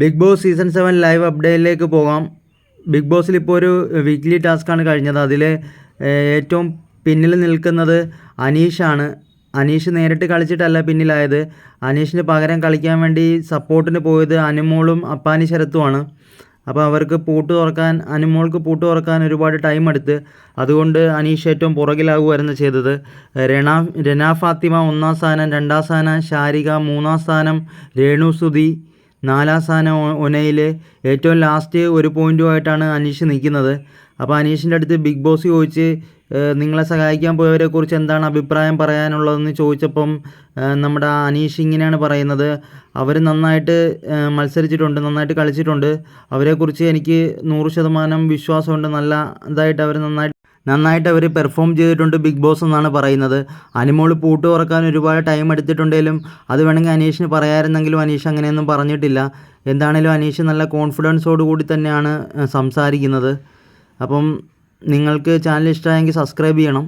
Bigg Boss season seven live അപ്ഡേറ്റിലേക്ക് പോകാം. Big ബോസിൽ ഇപ്പോൾ ഒരു വീക്ക്ലി ടാസ്ക്കാണ് കഴിഞ്ഞത്. അതിൽ ഏറ്റവും പിന്നിൽ നിൽക്കുന്നത് അനീഷാണ്. അനീഷ് നേരിട്ട് കളിച്ചിട്ടല്ല പിന്നിലായത്. അനീഷിന് പകരം കളിക്കാൻ വേണ്ടി സപ്പോർട്ടിന് പോയത് അനുമോളും അപ്പാനി ശരത്തുമാണ്. അപ്പോൾ അവർക്ക് പൂട്ട് തുറക്കാൻ അനുമോൾക്ക് പൂട്ട് തുറക്കാൻ ഒരുപാട് ടൈം എടുത്ത് അതുകൊണ്ട് അനീഷ് ഏറ്റവും പുറകിലാകുമായിരുന്നു ചെയ്തത്. രണാ രന ഫാത്തിമ ഒന്നാം സ്ഥാനം രണ്ടാം സ്ഥാനം ശാരിക മൂന്നാം സ്ഥാനം രേണു സുധി നാലാം സ്ഥാനം ഒനയിലെ ഏറ്റവും ലാസ്റ്റ് ഒരു പോയിന്റുമായിട്ടാണ് അനീഷ് നിൽക്കുന്നത്. അപ്പോൾ അനീഷിന്റെ അടുത്ത് ബിഗ് ബോസ് ചോദിച്ച് നിങ്ങളെ സഹായിക്കാൻ പോയവരെക്കുറിച്ച് എന്താണ് അഭിപ്രായം പറയാനുള്ളതെന്ന് ചോദിച്ചപ്പം നമ്മുടെ അനീഷ് ഇങ്ങനെയാണ് പറയുന്നത്. അവർ നന്നായിട്ട് മത്സരിച്ചിട്ടുണ്ട് നന്നായിട്ട് കളിച്ചിട്ടുണ്ട്. അവരെക്കുറിച്ച് എനിക്ക് നൂറ് ശതമാനം വിശ്വാസമുണ്ട്. നല്ല ഇതായിട്ട് അവർ നന്നായിട്ട് നന്നായിട്ട് അവർ പെർഫോം ചെയ്തിട്ടുണ്ട് ബിഗ് ബോസ് എന്നാണ് പറയുന്നത്. അനിമോൾ പൂട്ട് തുറക്കാൻ ഒരുപാട് ടൈം എടുത്തിട്ടുണ്ടെങ്കിലും അത് വേണമെങ്കിൽ അനീഷിന് പറയാമായിരുന്നെങ്കിലും അനീഷ് അങ്ങനെയൊന്നും പറഞ്ഞിട്ടില്ല. എന്താണേലും അനീഷ് നല്ല കോൺഫിഡൻസോട് കൂടി തന്നെയാണ് സംസാരിക്കുന്നത്. അപ്പം നിങ്ങൾക്ക് ചാനൽ ഇഷ്ടമായെങ്കിൽ സബ്സ്ക്രൈബ് ചെയ്യണം.